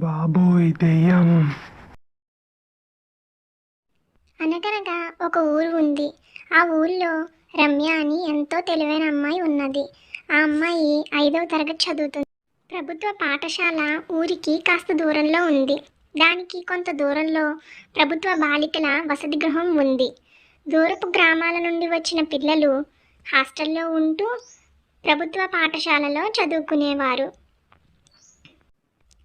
బాబోయ్ దెయ్యం. అనగనగా ఒక ఊరు ఉంది. ఆ ఊళ్ళో రమ్య అని ఎంతో తెలివైన అమ్మాయి ఉన్నది. ఆ అమ్మాయి ఐదవ తరగతి చదువుతుంది. ప్రభుత్వ పాఠశాల ఊరికి కాస్త దూరంలో ఉంది. దానికి కొంత దూరంలో ప్రభుత్వ బాలికల వసతి గృహం ఉంది. దూరపు గ్రామాల నుండి వచ్చిన పిల్లలు హాస్టల్లో ఉంటూ ప్రభుత్వ పాఠశాలలో చదువుకునేవారు.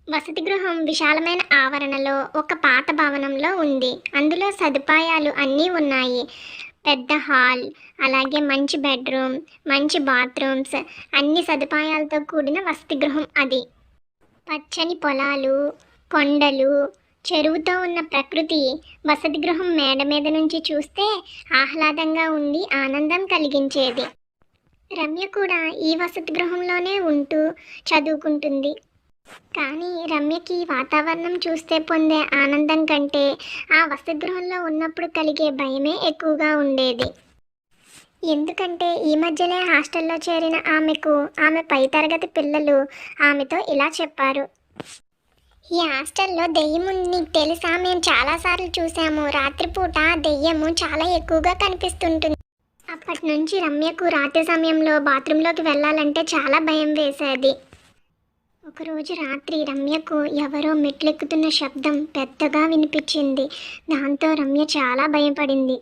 వసతి గృహం విశాలమైన ఆవరణలో ఒక పాత భవనంలో ఉంది. అందులో సదుపాయాలు అన్నీ ఉన్నాయి. పెద్ద హాల్ అలాగే మంచి బెడ్రూమ్ మంచి బాత్రూమ్స్ అన్ని సదుపాయాలతో కూడిన వసతి గృహం అది. పచ్చని పొలాలు కొండలు చెరువుతో ఉన్న ప్రకృతి వసతి గృహం మేడ మీద నుంచి చూస్తే ఆహ్లాదంగా ఉండి ఆనందం కలిగించేది. రమ్య కూడా ఈ వసతి గృహంలోనే ఉంటూ చదువుకుంటుంది. కానీ రమ్యకి వాతావరణం చూస్తే పొందే ఆనందం కంటే ఆ వసతిగృహంలో ఉన్నప్పుడు కలిగే భయమే ఎక్కువగా ఉండేది. ఎందుకంటే ఈ మధ్యనే హాస్టల్లో చేరిన ఆమెకు ఆమె పై తరగతి పిల్లలు ఆమెతో ఇలా చెప్పారు. ఈ హాస్టల్లో దెయ్యము నీకు తెలుసా? మేము చాలాసార్లు చూసాము రాత్రిపూట దెయ్యము చాలా ఎక్కువగా కనిపిస్తుంటుంది. అప్పటి నుంచి రమ్యకు రాత్రి సమయంలో బాత్రూంలోకి వెళ్ళాలంటే చాలా భయం వేసేది. ఒకరోజు రాత్రి రమ్యకు ఎవరో మెట్లెక్కుతున్న శబ్దం పెద్దగా వినిపించింది దాంతో రమ్య చాలా భయపడింది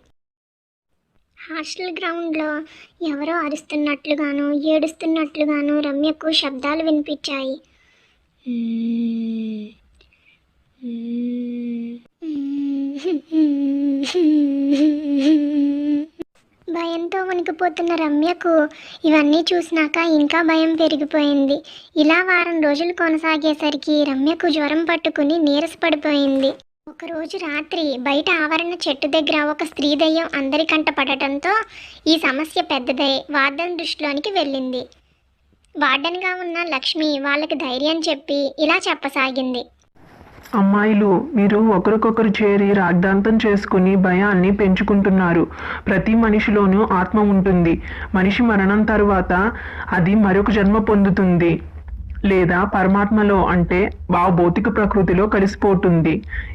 హాస్టల్ గ్రౌండ్లో ఎవరో అరుస్తున్నట్లుగాను ఏడుస్తున్నట్లుగాను రమ్యకు శబ్దాలు వినిపించాయి Hmm. వణికిపోతున్న రమ్యకు ఇవన్నీ చూసినాక ఇంకా భయం పెరిగిపోయింది. ఇలా వారం రోజులు కొనసాగేసరికి రమ్యకు జ్వరం పట్టుకుని నీరసపడిపోయింది. ఒకరోజు రాత్రి బయట ఆవరణ చెట్టు దగ్గర ఒక స్త్రీ దయ్యం అందరి కంట పడటంతో ఈ సమస్య పెద్దదై వార్డెన్ దృష్టిలోనికి వెళ్ళింది. వార్డెన్గా ఉన్న లక్ష్మి వాళ్ళకి ధైర్యం చెప్పి ఇలా చెప్పసాగింది. అమ్మాయిలు మీరు ఒకరికొకరు చేరి రాగ్దాంతం చేసుకుని భయాన్ని పెంచుకుంటున్నారు. ప్రతి మనిషిలోనూ ఆత్మ ఉంటుంది. మనిషి మరణం తర్వాత అది మరొక జన్మ పొందుతుంది. లేదా పరమాత్మలో అంటే ఆ భౌతిక ప్రకృతిలో కలిసిపోతుంది.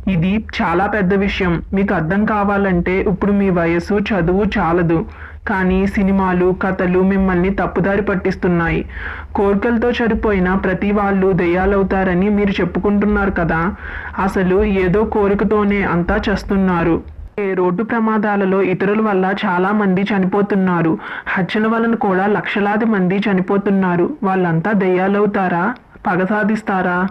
ఇది చాలా పెద్ద విషయం. మీకు అర్థం కావాలంటే ఇప్పుడు మీ వయసు చదువు చాలదు. కానీ సినిమాలు కథలు మిమ్మల్ని తప్పుదారి పట్టిస్తున్నాయి. కోరికలతో చనిపోయిన ప్రతి వాళ్ళు దయ్యాలవుతారని మీరు చెప్పుకుంటున్నారు కదా? అసలు ఏదో కోరికతోనే అంతా చేస్తున్నారు. రోడ్డు ప్రమాదాలలో ఇతరుల వల్ల చాలా మంది చనిపోతున్నారు. హత్యల వలన కూడా లక్షలాది మంది చనిపోతున్నారు. వాళ్ళంతా దయ్యాలవుతారా? పగ సాధిస్తారా?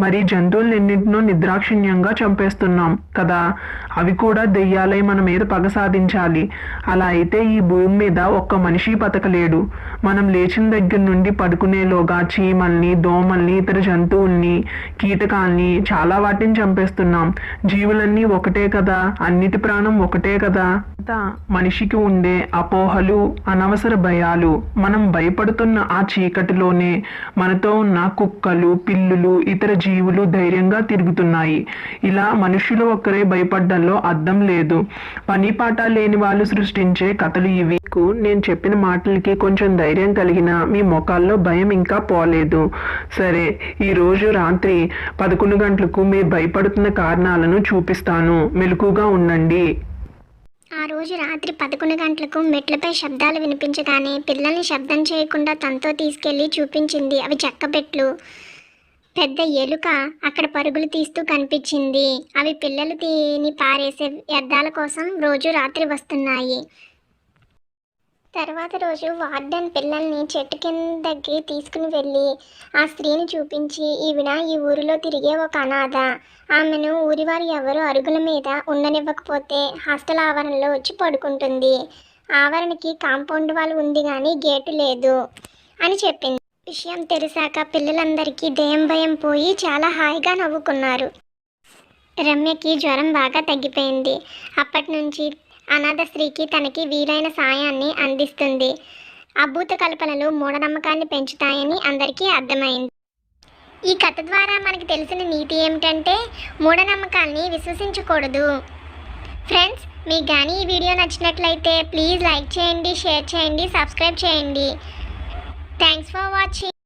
మరి జంతువులన్నింటినో నిద్రాక్షిణ్యంగా చంపేస్తున్నాం కదా. అవి కూడా దెయ్యాలై మన మీద పగ సాధించాలి. అలా అయితే ఈ భూమి మీద ఒక్క మనిషి బతకలేడు. మనం లేచిన దగ్గర నుండి పడుకునేలోగా చీమల్ని దోమల్ని ఇతర జంతువుల్ని కీటకాల్ని చాలా వాటిని చంపేస్తున్నాం. జీవులన్నీ ఒకటే కదా. అన్నిటి ప్రాణం ఒకటే కదా. అంతా మనిషికి ఉండే అపోహలు అనవసర భయాలు మనం భయపడుతున్న ఆ చీకటిలోనే మనతో ఉన్న కుక్కలు పిల్లులు ఇతర జీవులు ధైర్యంగా తిరుగుతున్నాయి. ఇలా మనుషులు ఒక్కరే భయపడ్డంలో అర్థం లేదు. పని పాట లేని వాళ్ళు సృష్టించే కథలు ఇవి. నేను చెప్పిన మాటలకి కొంచెం ధైర్యం కలిగిన మీ ముఖాల్లో భయం ఇంకా పోలేదు. సరే ఈరోజు రాత్రి పదకొండు గంటలకు మీరు భయపడుతున్న కారణాలను చూపిస్తాను. మెలకుగా ఉండండి. ఆ రోజు రాత్రి పదకొండు గంటలకు మెట్లపై శబ్దాలు వినిపించగానే పిల్లల్ని శబ్దం చేయకుండా తనతో తీసుకెళ్ళి చూపించింది అవి చెక్కబెట్లు. పెద్ద ఎలుక అక్కడ పరుగులు తీస్తూ కనిపించింది. అవి పిల్లలు తిని పారేసే వ్యర్థాల కోసం రోజు రాత్రి వస్తున్నాయి. తర్వాత రోజు వార్డెన్ పిల్లల్ని చెట్టు కిందకి తీసుకుని వెళ్ళి ఆ స్త్రీని చూపించి ఈవిడ ఈ ఊరిలో తిరిగే ఒక అనాథ. ఆమెను ఊరివారు ఎవరు అరుగుల మీద ఉండనివ్వకపోతే హాస్టల్ ఆవరణలో వచ్చి పడుకుంటుంది. ఆవరణకి కాంపౌండ్ వాల్ ఉంది కానీ గేటు లేదు అని చెప్పింది. విషయం తెలిసాక పిల్లలందరికీ దయం భయం పోయి చాలా హాయిగా నవ్వుకున్నారు. రమ్యకి జ్వరం బాగా తగ్గిపోయింది. అప్పటి నుంచి అనాథ స్త్రీకి తనకి వీలైన సాయాన్ని అందిస్తుంది. అభూత కల్పనలు మూఢనమ్మకాన్ని పెంచుతాయని అందరికీ అర్థమైంది. ఈ కథ ద్వారా మనకి తెలిసిన నీతి ఏమిటంటే మూఢనమ్మకాల్ని విశ్వసించకూడదు. ఫ్రెండ్స్ మీకు కానీ ఈ వీడియో నచ్చినట్లయితే ప్లీజ్ లైక్ చేయండి షేర్ చేయండి సబ్స్క్రైబ్ చేయండి. Thanks for watching.